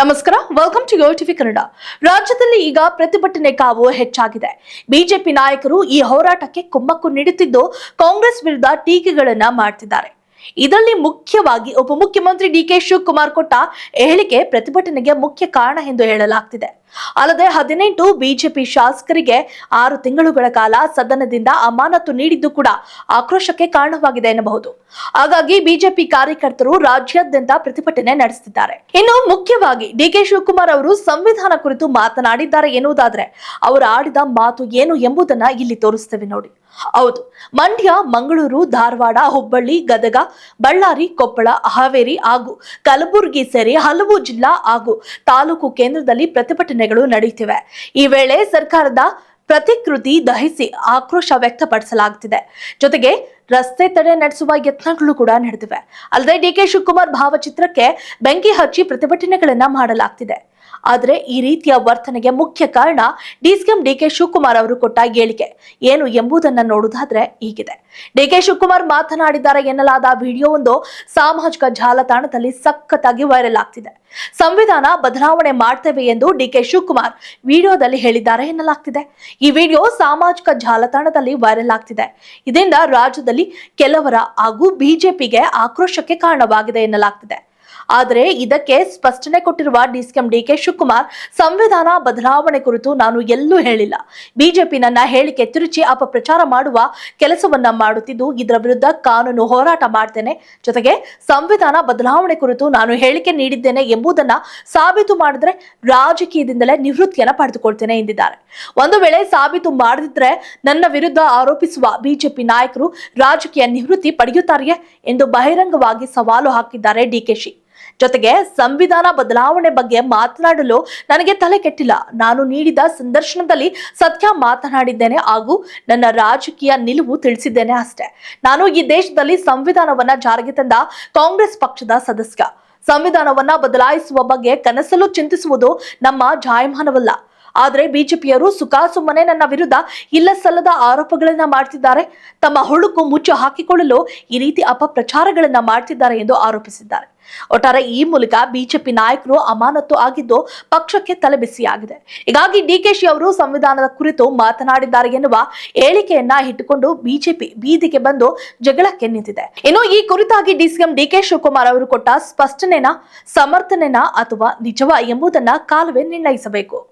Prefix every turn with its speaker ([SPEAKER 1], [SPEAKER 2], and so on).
[SPEAKER 1] ನಮಸ್ಕಾರ welcome to yo TV Kannada ರಾಜ್ಯದಲ್ಲಿ ಈಗ ಪ್ರತಿಭಟನೆ ಕಾವು ಹೆಚ್ಚಾಗಿದೆ. ಬಿಜೆಪಿ ನಾಯಕರು ಈ ಹೋರಾಟಕ್ಕೆ ಕುಮ್ಮಕ್ಕು ನೀಡುತ್ತಿದ್ದು ಕಾಂಗ್ರೆಸ್ ವಿರುದ್ಧ ಟೀಕೆಗಳನ್ನ ಮಾಡ್ತಿದ್ದಾರೆ. ಇದರಲ್ಲಿ ಮುಖ್ಯವಾಗಿ ಉಪಮುಖ್ಯಮಂತ್ರಿ ಡಿ ಕೆ ಶಿವಕುಮಾರ್ ಕೊಟ್ಟ ಹೇಳಿಕೆ ಪ್ರತಿಭಟನೆಗೆ ಮುಖ್ಯ ಕಾರಣ ಎಂದು ಹೇಳಲಾಗ್ತಿದೆ. ಅಲ್ಲದೆ ಹದಿನೆಂಟು ಬಿಜೆಪಿ ಶಾಸಕರಿಗೆ ಆರು ತಿಂಗಳುಗಳ ಕಾಲ ಸದನದಿಂದ ಅಮಾನತು ನೀಡಿದ್ದು ಕೂಡ ಆಕ್ರೋಶಕ್ಕೆ ಕಾರಣವಾಗಿದೆ ಎನ್ನಬಹುದು. ಹಾಗಾಗಿ ಬಿಜೆಪಿ ಕಾರ್ಯಕರ್ತರು ರಾಜ್ಯಾದ್ಯಂತ ಪ್ರತಿಭಟನೆ ನಡೆಸುತ್ತಿದ್ದಾರೆ. ಇನ್ನು ಮುಖ್ಯವಾಗಿ ಡಿ ಕೆ ಶಿವಕುಮಾರ್ ಅವರು ಸಂವಿಧಾನ ಕುರಿತು ಮಾತನಾಡಿದ್ದಾರೆ ಎನ್ನುವುದಾದ್ರೆ, ಅವರು ಆಡಿದ ಮಾತು ಏನು ಎಂಬುದನ್ನ ಇಲ್ಲಿ ತೋರಿಸ್ತೇವೆ ನೋಡಿ. ಹೌದು. ಮಂಡ್ಯ, ಮಂಗಳೂರು, ಧಾರವಾಡ, ಹುಬ್ಬಳ್ಳಿ, ಗದಗ, ಬಳ್ಳಾರಿ, ಕೊಪ್ಪಳ, ಹಾವೇರಿ ಹಾಗೂ ಕಲಬುರಗಿ ಸೇರಿ ಹಲವು ಜಿಲ್ಲಾ ಹಾಗೂ ತಾಲೂಕು ಕೇಂದ್ರದಲ್ಲಿ ಪ್ರತಿಭಟನೆಗಳು ನಡೆಯುತ್ತಿವೆ. ಈ ವೇಳೆ ಸರ್ಕಾರದ ಪ್ರತಿಕೃತಿ ದಹಿಸಿ ಆಕ್ರೋಶ ವ್ಯಕ್ತಪಡಿಸಲಾಗುತ್ತಿದೆ. ಜೊತೆಗೆ ರಸ್ತೆ ತಡೆ ನಡೆಸುವ ಯತ್ನಗಳು ಕೂಡ ನಡೆದಿವೆ. ಅಲ್ಲದೆ ಡಿ ಕೆ ಶಿವಕುಮಾರ್ ಭಾವಚಿತ್ರಕ್ಕೆ ಬೆಂಕಿ ಹಚ್ಚಿ ಪ್ರತಿಭಟನೆಗಳನ್ನ ಮಾಡಲಾಗ್ತಿದೆ. ಆದರೆ ಈ ರೀತಿಯ ವರ್ತನೆಗೆ ಮುಖ್ಯ ಕಾರಣ ಡಿಸಿಎಂ ಡಿ ಕೆ ಶಿವಕುಮಾರ್ ಅವರು ಕೊಟ್ಟ ಹೇಳಿಕೆ. ಏನು ಎಂಬುದನ್ನ ನೋಡುವುದಾದ್ರೆ ಹೀಗಿದೆ. ಡಿಕೆ ಶಿವಕುಮಾರ್ ಮಾತನಾಡಿದ್ದಾರೆ ಎನ್ನಲಾದ ವಿಡಿಯೋವೊಂದು ಸಾಮಾಜಿಕ ಜಾಲತಾಣದಲ್ಲಿ ಸಖತ್ತಾಗಿ ವೈರಲ್ ಆಗ್ತಿದೆ. ಸಂವಿಧಾನ ಬದಲಾವಣೆ ಮಾಡ್ತೇವೆ ಎಂದು ಡಿ ಕೆ ಶಿವಕುಮಾರ್ ವಿಡಿಯೋದಲ್ಲಿ ಹೇಳಿದ್ದಾರೆ ಎನ್ನಲಾಗ್ತಿದೆ. ಈ ವಿಡಿಯೋ ಸಾಮಾಜಿಕ ಜಾಲತಾಣದಲ್ಲಿ ವೈರಲ್ ಆಗ್ತಿದೆ. ಇದರಿಂದ ರಾಜ್ಯದಲ್ಲಿ ಕೆಲವರ ಹಾಗೂ ಬಿಜೆಪಿಗೆ ಆಕ್ರೋಶಕ್ಕೆ ಕಾರಣವಾಗಿದೆ ಎನ್ನಲಾಗ್ತಿದೆ. ಆದರೆ ಇದಕ್ಕೆ ಸ್ಪಷ್ಟನೆ ಕೊಟ್ಟಿರುವ ಡಿಸಿಎಂ ಡಿ ಕೆ ಶಿವಕುಮಾರ್, ಸಂವಿಧಾನ ಬದಲಾವಣೆ ಕುರಿತು ನಾನು ಎಲ್ಲೂ ಹೇಳಿಲ್ಲ. ಬಿಜೆಪಿ ನನ್ನ ಹೇಳಿಕೆ ತಿರುಚಿ ಅಪಪ್ರಚಾರ ಮಾಡುವ ಕೆಲಸವನ್ನ ಮಾಡುತ್ತಿದ್ದು, ಇದರ ವಿರುದ್ಧ ಕಾನೂನು ಹೋರಾಟ ಮಾಡ್ತೇನೆ. ಜೊತೆಗೆ ಸಂವಿಧಾನ ಬದಲಾವಣೆ ಕುರಿತು ನಾನು ಹೇಳಿಕೆ ನೀಡಿದ್ದೇನೆ ಎಂಬುದನ್ನ ಸಾಬೀತು ಮಾಡಿದ್ರೆ ರಾಜಕೀಯದಿಂದಲೇ ನಿವೃತ್ತಿಯನ್ನ ಪಡೆದುಕೊಳ್ತೇನೆ ಎಂದಿದ್ದಾರೆ. ಒಂದು ವೇಳೆ ಸಾಬೀತು ಮಾಡದಿದ್ರೆ ನನ್ನ ವಿರುದ್ಧ ಆರೋಪಿಸುವ ಬಿಜೆಪಿ ನಾಯಕರು ರಾಜಕೀಯ ನಿವೃತ್ತಿ ಪಡೆಯುತ್ತಾರೆಯೇ ಎಂದು ಬಹಿರಂಗವಾಗಿ ಸವಾಲು ಹಾಕಿದ್ದಾರೆ ಡಿಕೆಶಿ ಜೊತೆಗೆ ಸಂವಿಧಾನ ಬದಲಾವಣೆ ಬಗ್ಗೆ ಮಾತನಾಡಲು ನನಗೆ ತಲೆ ಕೆಟ್ಟಿಲ್ಲ. ನಾನು ನೀಡಿದ ಸಂದರ್ಶನದಲ್ಲಿ ಸತ್ಯ ಮಾತನಾಡಿದ್ದೇನೆ ಹಾಗೂ ನನ್ನ ರಾಜಕೀಯ ನಿಲುವು ತಿಳಿಸಿದ್ದೇನೆ ಅಷ್ಟೇ. ನಾನು ಈ ದೇಶದಲ್ಲಿ ಸಂವಿಧಾನವನ್ನ ಜಾರಿಗೆ ತಂದ ಕಾಂಗ್ರೆಸ್ ಪಕ್ಷದ ಸದಸ್ಯ. ಸಂವಿಧಾನವನ್ನ ಬದಲಾಯಿಸುವ ಬಗ್ಗೆ ಕನಸಲು ಚಿಂತಿಸುವುದು ನಮ್ಮ ಜಾಯಮಾನವಲ್ಲ. ಆದರೆ ಬಿಜೆಪಿಯವರು ಸುಖಾಸುಮ್ಮನೆ ನನ್ನ ವಿರುದ್ಧ ಇಲ್ಲ ಸಲ್ಲದ ಆರೋಪಗಳನ್ನ ಮಾಡ್ತಿದ್ದಾರೆ. ತಮ್ಮ ಹುಳುಕು ಮುಚ್ಚು ಹಾಕಿಕೊಳ್ಳಲು ಈ ರೀತಿ ಅಪಪ್ರಚಾರಗಳನ್ನ ಮಾಡ್ತಿದ್ದಾರೆ ಎಂದು ಆರೋಪಿಸಿದ್ದಾರೆ. ಒಟ್ಟಾರೆ ಈ ಮೂಲಕ ಬಿಜೆಪಿ ನಾಯಕರು ಅಮಾನತು ಆಗಿದ್ದು ಪಕ್ಷಕ್ಕೆ ತಲೆಬಿಸಿಯಾಗಿದೆ. ಹೀಗಾಗಿ ಡಿಕೆಶಿ ಅವರು ಸಂವಿಧಾನದ ಕುರಿತು ಮಾತನಾಡಿದ್ದಾರೆ ಎನ್ನುವ ಹೇಳಿಕೆಯನ್ನ ಇಟ್ಟುಕೊಂಡು ಬಿಜೆಪಿ ಬೀದಿಗೆ ಬಂದು ಜಗಳಕ್ಕೆ ನಿಂತಿದೆ. ಇನ್ನು ಈ ಕುರಿತಾಗಿ ಡಿಸಿಎಂ ಡಿಕೆ ಶಿವಕುಮಾರ್ ಅವರು ಕೊಟ್ಟ ಸ್ಪಷ್ಟನೆನ, ಸಮರ್ಥನೆನ ಅಥವಾ ನಿಜವ ಎಂಬುದನ್ನ ಕಾಲವೇ ನಿರ್ಣಯಿಸಬೇಕು.